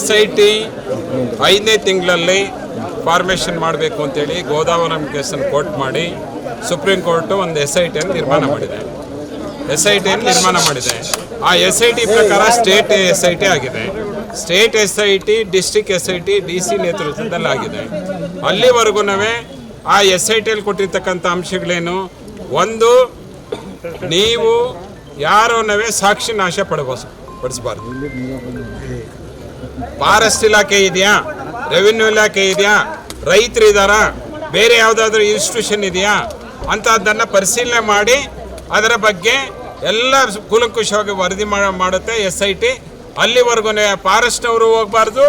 S I T ಐದನೇ ತಿಂಗಳಲ್ಲಿ formation ಮಾಡಬೇಕು ಅಂತೇಳಿ ಗೋದಾವರಂ ಕೇಸನ್ನು ಕೋರ್ಟ್ ಮಾಡಿ ಸುಪ್ರೀಂ ಕೋರ್ಟು ಒಂದು ಎಸ್ ಐ ಟಿಯನ್ನು ನಿರ್ಮಾಣ ಮಾಡಿದೆ. ಎಸ್ ಐ ಟಿಯನ್ನು ನಿರ್ಮಾಣ ಮಾಡಿದೆ. ಆ ಎಸ್ ಐ ಟಿ ಪ್ರಕಾರ ಸ್ಟೇಟ್ ಎಸ್ ಐ ಟಿ ಆಗಿದೆ. State S I T district S I T D C ನೇತೃತ್ವದಲ್ಲಿ ಆಗಿದೆ. ಅಲ್ಲಿವರೆಗೂ ಆ ಎಸ್ ಐ ಟಿಯಲ್ಲಿ ಕೊಟ್ಟಿರ್ತಕ್ಕಂಥ ಅಂಶಗಳೇನು? ಒಂದು, ನೀವು ಯಾರನ್ನವೇ ಸಾಕ್ಷಿ ನಾಶ ಪಡಬಸ್ ಪಡಿಸಬಾರ್ದು. ಫಾರೆಸ್ಟ್ ಇಲಾಖೆ ಇದೆಯಾ? ರೆವಿನ್ಯೂ ಇಲಾಖೆ ಇದೆಯಾ? ರೈತರು ಇದ್ದಾರಾ ಬೇರೆ ಯಾವುದಾದ್ರೂ ಇನ್ಸ್ಟಿಟ್ಯೂಷನ್ ಇದೆಯಾ? ಅಂಥದ್ದನ್ನು ಪರಿಶೀಲನೆ ಮಾಡಿ ಅದರ ಬಗ್ಗೆ ಎಲ್ಲ ಕೂಲಂಕುಷವಾಗಿ ವರದಿ ಮಾಡುತ್ತೆ ಎಸ್ ಐ ಟಿ. ಅಲ್ಲಿವರೆಗೂ ಫಾರೆಸ್ಟ್ನವರು ಹೋಗಬಾರ್ದು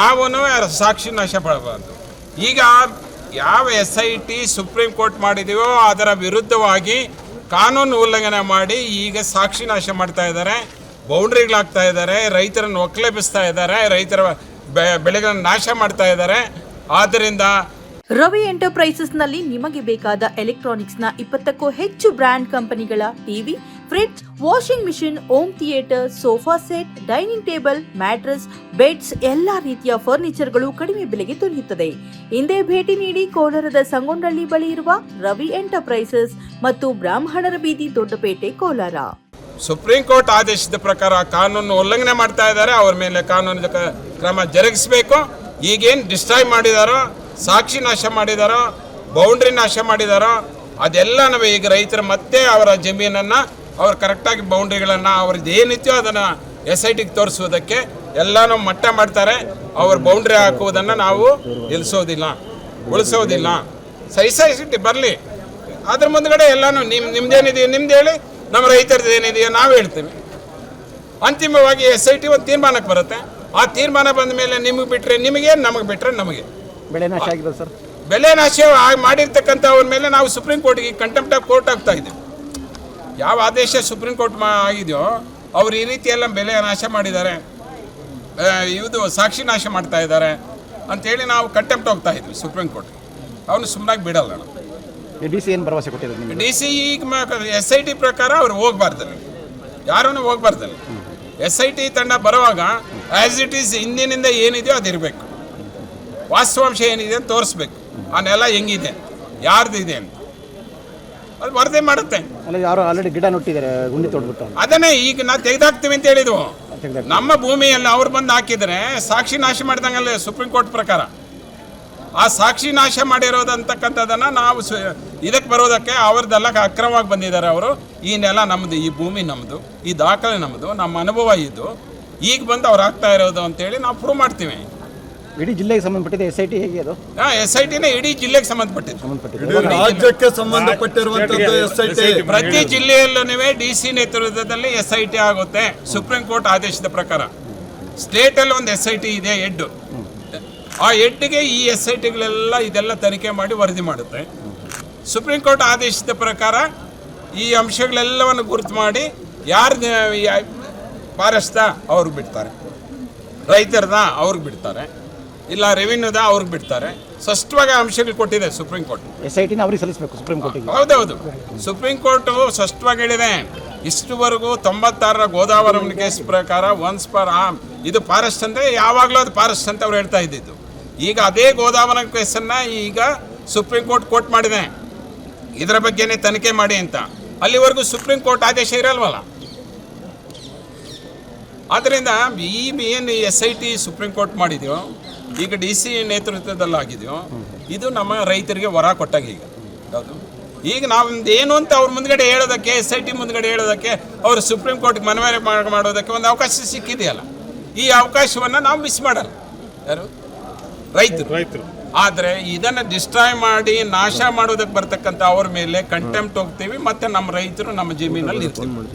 ನಾವೂ ಸಾಕ್ಷಿ ನಾಶ ಪಡಬಾರ್ದು. ಈಗ ಯಾವ S I T supreme court ಮಾಡಿದೀವೋ ಅದರ ವಿರುದ್ಧವಾಗಿ ಕಾನೂನು ಉಲ್ಲಂಘನೆ ಮಾಡಿ ಈಗ ಸಾಕ್ಷಿ ನಾಶ ಮಾಡ್ತಾ ಇದ್ದಾರೆ. ಬೌಂಡ್ರಿಗಳಾಗ್ತಾ ಇದ್ದಾರೆ, ರೈತರನ್ನು ಒಕ್ಕಲೆಬ್ಬಿಸ್ತಾ ಇದ್ದಾರೆ, ರೈತರ ಬೆಳೆಗಳನ್ನು ನಾಶ ಮಾಡ್ತಾ ಇದ್ದಾರೆ. ಆದ್ದರಿಂದ ರವಿ ಎಂಟರ್ಪ್ರೈಸಸ್ನಲ್ಲಿ ನಿಮಗೆ ಬೇಕಾದ ಎಲೆಕ್ಟ್ರಾನಿಕ್ಸ್ನ ಇಪ್ಪತ್ತಕ್ಕೂ ಹೆಚ್ಚು ಬ್ರ್ಯಾಂಡ್ ಕಂಪನಿಗಳ TV, fridge, washing machine, home theatre, sofa set, dining table, mattress, beds ಎಲ್ಲಾ ರೀತಿಯ ಫರ್ನಿಚರ್ಗಳು ಕಡಿಮೆ ಬೆಲೆಗೆ ದೊರೆಯುತ್ತದೆ. ಹಿಂದೆ ಭೇಟಿ ನೀಡಿ ಕೋಲಾರದ ಸಂಗೊಂಡಳ್ಳಿ ಬಳಿ ಇರುವ ರವಿ ಎಂಟರ್ಪ್ರೈಸಸ್ ಮತ್ತು ಬ್ರಾಹ್ಮಣರ ಬೀದಿ ದೊಡ್ಡಪೇಟೆ, ಕೋಲಾರ. ಸುಪ್ರೀಂ ಕೋರ್ಟ್ ಆದೇಶದ ಪ್ರಕಾರ ಕಾನೂನು ಉಲ್ಲಂಘನೆ ಮಾಡ್ತಾ ಇದ್ದಾರೆ. ಅವ್ರ ಮೇಲೆ ಕಾನೂನು ಕ್ರಮ ಜರುಗಿಸಬೇಕು. ಈಗೇನು ಡಿಸ್ಟ್ರಾಯ್ ಮಾಡಿದಾರೋ, ಸಾಕ್ಷಿ ನಾಶ ಮಾಡಿದಾರೋ ಬೌಂಡ್ರಿ ನಾಶ ಮಾಡಿದಾರೋ, ಅದೆಲ್ಲ ನಾವು ಈಗ ರೈತರು ಮತ್ತೆ ಅವರ ಜಮೀನನ್ನು, ಅವ್ರು ಕರೆಕ್ಟಾಗಿ ಬೌಂಡ್ರಿಗಳನ್ನು ಅವ್ರದ್ದು ಏನಿತ್ತು ಅದನ್ನು ಎಸ್ ಐ ಟಿಗೆ ತೋರಿಸೋದಕ್ಕೆ ಎಲ್ಲನೂ ಮಟ್ಟ ಮಾಡ್ತಾರೆ. ಅವ್ರ ಬೌಂಡ್ರಿ ಹಾಕುವುದನ್ನು ನಾವು ನಿಲ್ಲಿಸೋದಿಲ್ಲ ಉಳಿಸೋದಿಲ್ಲ. ಸೈ ಸೈಸಿಟಿ ಬರಲಿ. ಅದ್ರ ಮುಂದ್ಗಡೆ ಎಲ್ಲನೂ ನಿಮ್ಮ ನಿಮ್ದೇನಿದೆಯೋ ನಿಮ್ದು ಹೇಳಿ. ನಮ್ಮ ರೈತರದ್ದು ಏನಿದೆಯೋ ನಾವು ಹೇಳ್ತೀವಿ. ಅಂತಿಮವಾಗಿ ಎಸ್ ಐ ಟಿ ಒಂದು ತೀರ್ಮಾನಕ್ಕೆ ಬರುತ್ತೆ. ಆ ತೀರ್ಮಾನ ಬಂದ ಮೇಲೆ ನಿಮಗೆ ಬಿಟ್ಟರೆ ನಿಮಗೆ ನಮಗೆ ಬಿಟ್ಟರೆ ನಮಗೆ. ಬೆಳೆ ನಾಶ ಆಗಿದೆ ಸರ್. ಬೆಲೆ ನಾಶ ಮಾಡಿರ್ತಕ್ಕಂಥ ಅವ್ರ ಮೇಲೆ ನಾವು ಸುಪ್ರೀಂ ಕೋರ್ಟ್ಗೆ ಕಂಟೆಂಪ್ಟ್ ಆಫ್ ಕೋರ್ಟ್ ಆಗ್ತಾ ಇದ್ದೀವಿ. ಯಾವ ಆದೇಶ ಸುಪ್ರೀಂ ಕೋರ್ಟ್ ಮಾ ಆಗಿದೆಯೋ ಅವ್ರು ಈ ರೀತಿಯೆಲ್ಲ ಎಲ್ಲ ಬೆಲೆ ನಾಶ ಮಾಡಿದ್ದಾರೆ. ಇವುದು ಇದು ಸಾಕ್ಷಿ ನಾಶ ಮಾಡ್ತಾ ಇದ್ದಾರೆ. ಅಂತೇಳಿ ನಾವು ಕಂಟೆಂಪ್ಟ್ ಹೋಗ್ತಾ ಇದ್ವಿ ಸುಪ್ರೀಂ ಕೋರ್ಟ್ ಅವನು ಸುಮ್ಮನಾಗಿ ಬಿಡಲ್ಲ. ನಾವು ಡಿ ಸಿ ಏನು ಭರವಸೆ ಕೊಟ್ಟಿದ್ದಾರೆ ನಿಮಗೆ? ಡಿ ಸಿ ಈಗ ಎಸ್ ಐ ಟಿ ಪ್ರಕಾರ ಅವ್ರು ಹೋಗ್ಬಾರ್ದಲ್ಲಿ ಯಾರೂ ಹೋಗ್ಬಾರ್ದಲ್ಲಿ ಎಸ್ ಐ ಟಿ ತಂಡ ಬರುವಾಗ ಆ್ಯಸ್ ಇಟ್ ಈಸ್ ಹಿಂದಿನಿಂದ ಏನಿದೆಯೋ ಅದಿರಬೇಕು. ವಾಸ್ತವಾಂಶ ಏನಿದೆ ಅಂತ ತೋರಿಸ್ಬೇಕು. ಆ ನೆಲ ಹೆಂಗಿದೆ? ಯಾರ್ದು ಇದೆ ಅಂತ. ಅದು ವರದಿ ಮಾಡುತ್ತೆ. ಅಲ್ಲ ಯಾರು ಆಲ್ರೆಡಿ ಗಿಡ ನೋಟಿದ್ದಾರೆ ಗುಂಡಿ ತೊಡ್ಬಿಟ್ಟು. ಅದನ್ನೇ ಈಗ ನಾವು ತೆಗೆದಾಕ್ತೀವಿ ಅಂತ ಹೇಳಿದ್ವು. ನಮ್ಮ ಭೂಮಿಯಲ್ಲಿ ಅವ್ರು ಬಂದು ಹಾಕಿದರೆ ಸಾಕ್ಷಿ ನಾಶ ಮಾಡಿದಂಗಲ್ಲ ಸುಪ್ರೀಂ ಕೋರ್ಟ್ ಪ್ರಕಾರ. ಆ ಸಾಕ್ಷಿ ನಾಶ ಮಾಡಿರೋದಂತಕ್ಕಂಥದ್ದನ್ನು ನಾವು ಸು ಇದಕ್ಕೆ ಬರೋದಕ್ಕೆ ಅವ್ರದ್ದೆಲ್ಲ ಅಕ್ರಮವಾಗಿ ಬಂದಿದ್ದಾರೆ ಅವರು. ಈ ನೆಲ ನಮ್ಮದು ಈ ಭೂಮಿ ನಮ್ಮದು ಈ ದಾಖಲೆ ನಮ್ಮದು ನಮ್ಮ ಅನುಭವ ಇದು. ಈಗ ಬಂದು ಅವ್ರು ಆಗ್ತಾ ಇರೋದು ಅಂತೇಳಿ ನಾವು ಪ್ರೂವ್ ಮಾಡ್ತೀವಿ. ಇಡೀ ಜಿಲ್ಲೆಗೆ ಸಂಬಂಧಪಟ್ಟಿದೆ ಎಸ್ ಐ ಟಿ ಹೇಗೆ ಅದು? ಎಸ್ ಐ ಟಿನೇ ಇಡೀ ಜಿಲ್ಲೆಗೆ ಸಂಬಂಧಪಟ್ಟಿದೆ. ಸಂಬಂಧಪಟ್ಟಿದೆ ರಾಜ್ಯಕ್ಕೆ ಸಂಬಂಧಪಟ್ಟಿರುವಂತದ್ದು ಎಸ್ ಐ ಟಿ ಪ್ರತಿ ಜಿಲ್ಲೆಯಲ್ಲೂ ಡಿ ಸಿ ನೇತೃತ್ವದಲ್ಲಿ ಎಸ್ ಐ ಟಿ ಆಗುತ್ತೆ. ಸುಪ್ರೀಂ ಕೋರ್ಟ್ ಆದೇಶದ ಪ್ರಕಾರ. ಸ್ಟೇಟಲ್ಲಿ ಒಂದು ಎಸ್ ಐ ಟಿ ಇದೆ ಹೆಡ್ ಆ ಹೆಡ್ಗೆ ಈ ಎಸ್ ಐ ಟಿಗಳೆಲ್ಲ ಇದೆಲ್ಲ ತನಿಖೆ ಮಾಡಿ ವರದಿ ಮಾಡುತ್ತೆ. ಸುಪ್ರೀಂ ಕೋರ್ಟ್ ಆದೇಶದ ಪ್ರಕಾರ ಈ ಅಂಶಗಳೆಲ್ಲವನ್ನು ಗುರುತು ಮಾಡಿ ಯಾರು ಫಾರೆಸ್ಟ್ದ ಅವ್ರಿಗೆ ಬಿಡ್ತಾರೆ. ರೈತರದ ಅವ್ರಿಗೆ ಬಿಡ್ತಾರೆ. ಇಲ್ಲ ರೆವಿನ್ಯೂದ ಅವ್ರಿಗೆ ಬಿಡ್ತಾರೆ. ಸ್ಪಷ್ಟವಾಗಿ ಅಂಶಗಳು ಕೊಟ್ಟಿದೆ ಸುಪ್ರೀಂ ಕೋರ್ಟ್. ಎಸ್ ಐ ಟಿನ ಅವ್ರಿಗೆ ಸಲ್ಲಿಸಬೇಕು ಸುಪ್ರೀಂ ಕೋರ್ಟ್ ಹೌದೌದು ಸುಪ್ರೀಂ ಕೋರ್ಟು ಸ್ಪಷ್ಟವಾಗಿ ಹೇಳಿದೆ. ಇಷ್ಟುವರೆಗೂ ತೊಂಬತ್ತಾರರ ಗೋದಾವರಂ ಕೇಸ್ ಪ್ರಕಾರ ಒನ್ಸ್ ಪರ್ ಆಮ್ ಇದು ಫಾರೆಸ್ಟ್ ಅಂದರೆ ಯಾವಾಗಲೂ ಅದು ಫಾರೆಸ್ಟ್ ಅಂತ ಅವ್ರು ಹೇಳ್ತಾ ಇದ್ದಿದ್ದು. ಈಗ ಅದೇ ಗೋದಾವನ ಕೇಸನ್ನು ಈಗ ಸುಪ್ರೀಂ ಕೋರ್ಟ್ ಕೋರ್ಟ್ ಮಾಡಿದೆ. ಇದರ ಬಗ್ಗೆನೇ ತನಿಖೆ ಮಾಡಿ ಅಂತ. ಅಲ್ಲಿವರೆಗೂ ಸುಪ್ರೀಂ ಕೋರ್ಟ್ ಆದೇಶ ಇರಲ್ವಲ್ಲ? ಆದ್ದರಿಂದ ಈ ಏನು S I T supreme court ಮಾಡಿದೆಯೋ, ಈಗ ಡಿ ಸಿ ನೇತೃತ್ವದಲ್ಲಿ ಆಗಿದೆಯೋ ಇದು ನಮ್ಮ ರೈತರಿಗೆ ವರ ಕೊಟ್ಟಾಗ ಈಗ. ಹೌದು. ಈಗ ನಾವು ಏನು ಅಂತ ಅವ್ರ ಮುಂದ್ಗಡೆ ಹೇಳೋದಕ್ಕೆ ಎಸ್ ಐ ಟಿ ಮುಂದ್ಗಡೆ ಹೇಳೋದಕ್ಕೆ, ಅವರು ಸುಪ್ರೀಂ ಕೋರ್ಟ್ಗೆ ಮನವಿ ಮಾಡ್- ಮಾಡೋದಕ್ಕೆ ಒಂದು ಅವಕಾಶ ಸಿಕ್ಕಿದೆಯಲ್ಲ. ಈ ಅವಕಾಶವನ್ನು ನಾವು ಮಿಸ್ ಮಾಡಲ್ಲ. ಯಾರು? ರೈತರು. ರೈತರು. ಆದರೆ ಇದನ್ನು ಡಿಸ್ಟ್ರಾಯ್ ಮಾಡಿ ನಾಶ ಮಾಡೋದಕ್ಕೆ ಬರ್ತಕ್ಕಂಥ ಅವ್ರ ಮೇಲೆ ಕಂಟೆಂಪ್ಟ್ ಹೋಗ್ತೀವಿ ಮತ್ತೆ ನಮ್ಮ ರೈತರು ನಮ್ಮ ಜಮೀನಲ್ಲಿ ಇರ್ತೀವಿ.